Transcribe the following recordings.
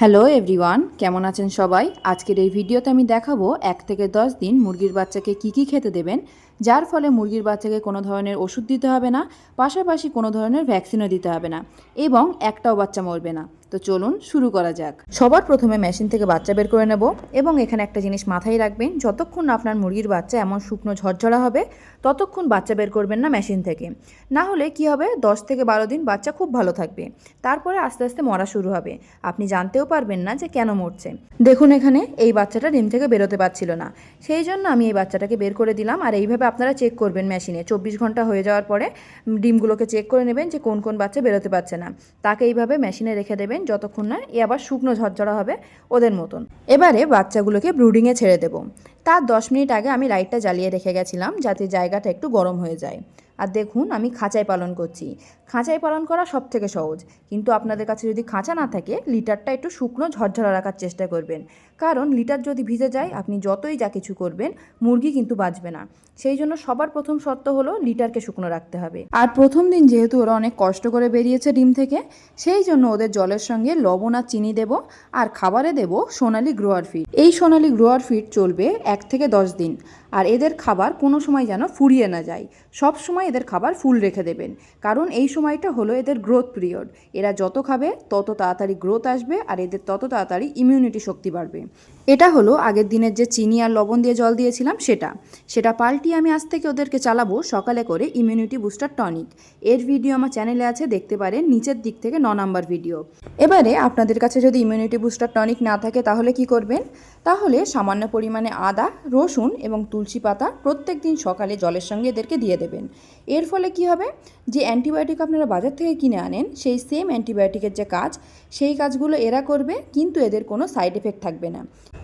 Hello everyone কেমন আছেন সবাই? আজকের এই ভিডিওতে আমি দেখাবো এক থেকে দশ দিন মুরগির বাচ্চাকে কি কি খেতে দেবেন যার ফলে মুরগির বাচ্চাকে কোনো ধরনের ওষুধ দিতে হবে না, পাশাপাশি কোনো ধরনের ভ্যাকসিনও দিতে হবে না এবং একটাও বাচ্চা মরবে না। তো চলুন শুরু করা যাক। সবার প্রথমে মেশিন থেকে বাচ্চা বের করে নেব এবং এখানে একটা জিনিস মাথায় রাখবেন, যতক্ষণ আপনার মুরগির বাচ্চা এমন শুকনো ঝরঝরা হবে, ততক্ষণ বাচ্চা বের করবেন না মেশিন থেকে। না হলে কি হবে, দশ থেকে বারো দিন বাচ্চা খুব ভালো থাকবে। তারপরে আস্তে আস্তে মরা শুরু হবে। আপনি জানতেও পারবেন না যে কেন মরছে। দেখুন এখানে এই বাচ্চাটা ডিম থেকে বেরোতে পারছিল না। সেই জন্য আমি এই বাচ্চাটাকে বের করে দিলাম আর এইভাবে আপনারা চেক করবেন মেশিনে চব্বিশ ঘণ্টা হয়ে যাওয়ার পরে ডিমগুলোকে চেক করে নেবেন যে কোন কোন বাচ্চা বেরোতে পারছে না। তাকে এইভাবে মেশিনে রেখে দেবেন যতক্ষণ না এ আবার শুকনো ঝরঝরা হবে ওদের মতন। এবারে বাচ্চাগুলোকে ব্রুডিংয়ে ছেড়ে দেবো। তার দশ মিনিট আগে আমি লাইটটা জ্বালিয়ে রেখে গেছিলাম যাতে জায়গাটা একটু গরম হয়ে যায়। আর দেখুন, আমি খাঁচায় পালন করছি। খাঁচায় পালন করা সব থেকে সহজ। কিন্তু আপনাদের কাছে যদি খাঁচা না থাকে, লিটারটা একটু শুকনো, ঝরঝরা রাখার চেষ্টা করবেন। কারণ লিটার যদি ভিজে যায়, আপনি যতই যা কিছু করবেন, মুরগি কিন্তু বাঁচবে না। সেই জন্য সবার প্রথম শর্ত হলো লিটারকে শুকনো রাখতে হবে। আর প্রথম দিন যেহেতু ওরা অনেক কষ্ট করে বেরিয়েছে ডিম থেকে, সেই জন্য ওদের জলের সঙ্গে লবণ আর চিনি দেব আর খাবারে দেব সোনালি গ্রোয়ার ফিড। এই সোনালি গ্রোয়ার ফিড চলবে এক থেকে দশ দিন। আর এদের খাবার কোনো সময় যেন ফুরিয়ে না যায়। সব সময় এদের খাবার ফুল রেখে দেবেন। কারণ এই সময়টা হলো এদের গ্রোথ পিরিয়ড এরা যত খাবে, তত তাড়াতাড়ি গ্রোথ আসবে আর এদের তত তাড়াতাড়ি ইমিউনিটি শক্তি বাড়বে। এটা হলো আগের দিনের যে চিনি আর লবণ দিয়ে জল দিয়েছিলাম, সেটা। সেটা পাল্টিয়ে আমি আজ থেকে ওদেরকে চালাবো, সকালে করে ইমিউনিটি বুস্টার টনিক এর ভিডিও আমার চ্যানেলে আছে, দেখতে পারেন নিচের দিক থেকে ন নাম্বার ভিডিও এবারে আপনাদের কাছে যদি ইমিউনিটি বুস্টার টনিক না থাকে, তাহলে কি করবেন? তাহলে সামান্য পরিমাণে আদা, রসুন এবং তুলসী পাতা প্রত্যেক দিন সকালে জলের সঙ্গে এদেরকে দিয়ে দেবেন। এর ফলে কি হবে? যে অ্যান্টিবায়োটিক আপনারা বাজার থেকে কিনে আনেন, সেই সেম অ্যান্টিবায়োটিকের যে কাজ, সেই কাজগুলো এরা করবে, কিন্তু এদের কোনো সাইড এফেক্ট থাকবে না।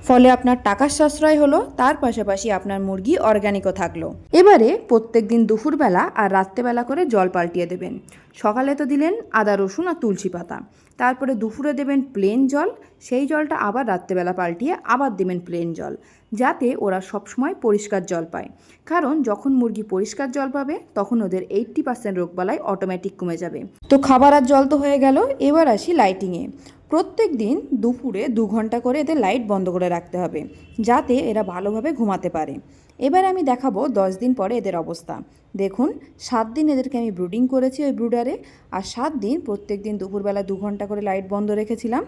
ফলে আপনার টাকার সাশ্রয় হলো, তার পাশাপাশি আপনার মুরগি অর্গানিকও থাকল। এবারে প্রত্যেক দিন দুপুরবেলা আর রাত্রেবেলা করে জল পাল্টিয়ে দেবেন। সকালে তো দিলেন আদা, রসুন আর তুলসী পাতা। তারপরে দুপুরে দেবেন প্লেন জল, সেই জলটা আবার রাত্রেবেলা পাল্টিয়ে আবার দেবেন প্লেন জল, যাতে ওরা সবসময় পরিষ্কার জল পায়। কারণ যখন মুরগি পরিষ্কার জল পাবে, তখন ওদের এইটটি পার্সেন্ট রোগবালাই অটোমেটিক কমে যাবে। তো খাবার আর জল তো হয়ে গেল, এবার আসি লাইটিংয়ে প্রত্যেক দিন দুপুরে দু ঘণ্টা করে এদের লাইট বন্ধ করে রাখতে হবে, যাতে এরা ভালোভাবে ঘুমাতে পারে। এবার আমি দেখাবো দশ দিন পরে এদের অবস্থা। দেখুন, সাত দিন এদেরকে আমি ব্রুডিং করেছি ওই ব্রুডারে আর সাত দিন প্রত্যেক দিন দুপুরবেলা দু ঘণ্টা করে লাইট বন্ধ রেখেছিলাম।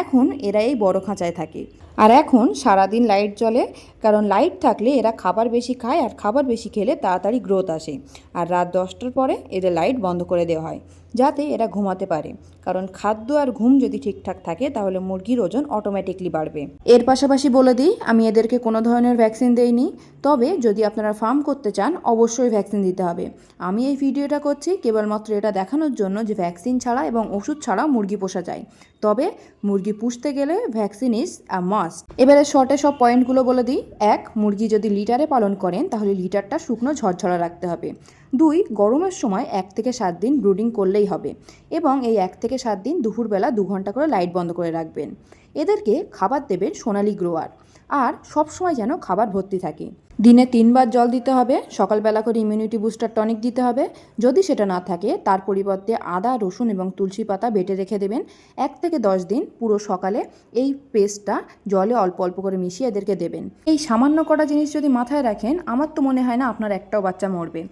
এখন এরা এই বড় খাঁচায় থাকে। আর এখন সারাদিন লাইট জ্বলে, কারণ লাইট থাকলে এরা খাবার বেশি খায় আর খাবার বেশি খেলে তাড়াতাড়ি গ্রোথ আসে। আর রাত দশটার পরে এদের লাইট বন্ধ করে দেওয়া হয়। যাতে এরা ঘুমাতে পারে। কারণ খাদ্য আর ঘুম যদি ঠিকঠাক থাকে, তাহলে মুরগির ওজন অটোমেটিকলি বাড়বে। এর পাশাপাশি বলে দিই, আমি এদেরকে কোনো ধরনের ভ্যাকসিন দেইনি। তবে যদি আপনারা ফার্ম করতে চান, অবশ্যই ভ্যাকসিন দিতে হবে। আমি এই ভিডিওটা করছি কেবলমাত্র এটা দেখানোর জন্য যে ভ্যাকসিন ছাড়া এবং ওষুধ ছাড়া মুরগি পোষা যায়। তবে মুরগি পুষতে গেলে ভ্যাকসিন ইজ আ মাস্ট এবারে শর্টে সব পয়েন্টগুলো বলে দিই। এক, মুরগি যদি লিটারে পালন করেন, তাহলে লিটারটা শুকনো ঝরঝরা রাখতে হবে। দুই, গরমের সময় এক থেকে সাত দিন ব্রুডিং করলেই হবে এবং এই এক থেকে সাত দিন দুপুরবেলা দু ঘণ্টা করে লাইট বন্ধ করে রাখবেন। এদেরকে খাবার দেবেন সোনালি গ্রোয়ার আর সবসময় যেন খাবার ভর্তি থাকে। দিনে তিনবার জল দিতে হবে, সকালবেলা করে ইমিউনিটি বুস্টার টনিক দিতে হবে। যদি সেটা না থাকে, তার পরিবর্তে আদা, রসুন এবং তুলসী পাতা বেটে রেখে দেবেন। এক থেকে দশ দিন পুরো সকালে এই পেস্টটা জলে অল্প অল্প করে মিশিয়ে এদেরকে দেবেন। এই সামান্য কটা জিনিস যদি মাথায় রাখেন, আমার তো মনে হয় না আপনার একটাও বাচ্চা মরবে।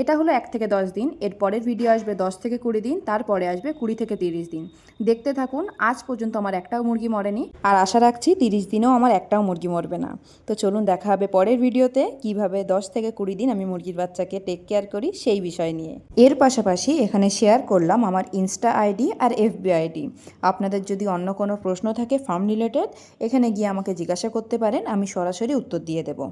এটা হলো এক থেকে দশ দিন, এর পরের ভিডিও আসবে দশ থেকে কুড়ি দিন তারপরে আসবে কুড়ি থেকে তিরিশ দিন। দেখতে থাকুন, আজ পর্যন্ত আমার একটাও মুরগি মরেনি। আর আশা রাখছি তিরিশ দিনেও আমার একটাও মুরগি মরবে না। তো চলুন দেখা হবে পরের ভিডিওতে কীভাবে দশ থেকে কুড়ি দিন আমি মুরগির বাচ্চাকে টেক কেয়ার করি সেই বিষয় নিয়ে। এর পাশাপাশি এখানে শেয়ার করলাম আমার ইনস্টা আইডি আর এফবি আইডি আপনাদের যদি অন্য কোনো প্রশ্ন থাকে ফার্ম রিলেটেড এখানে গিয়ে আমাকে জিজ্ঞাসা করতে পারেন, আমি সরাসরি উত্তর দিয়ে দেবো।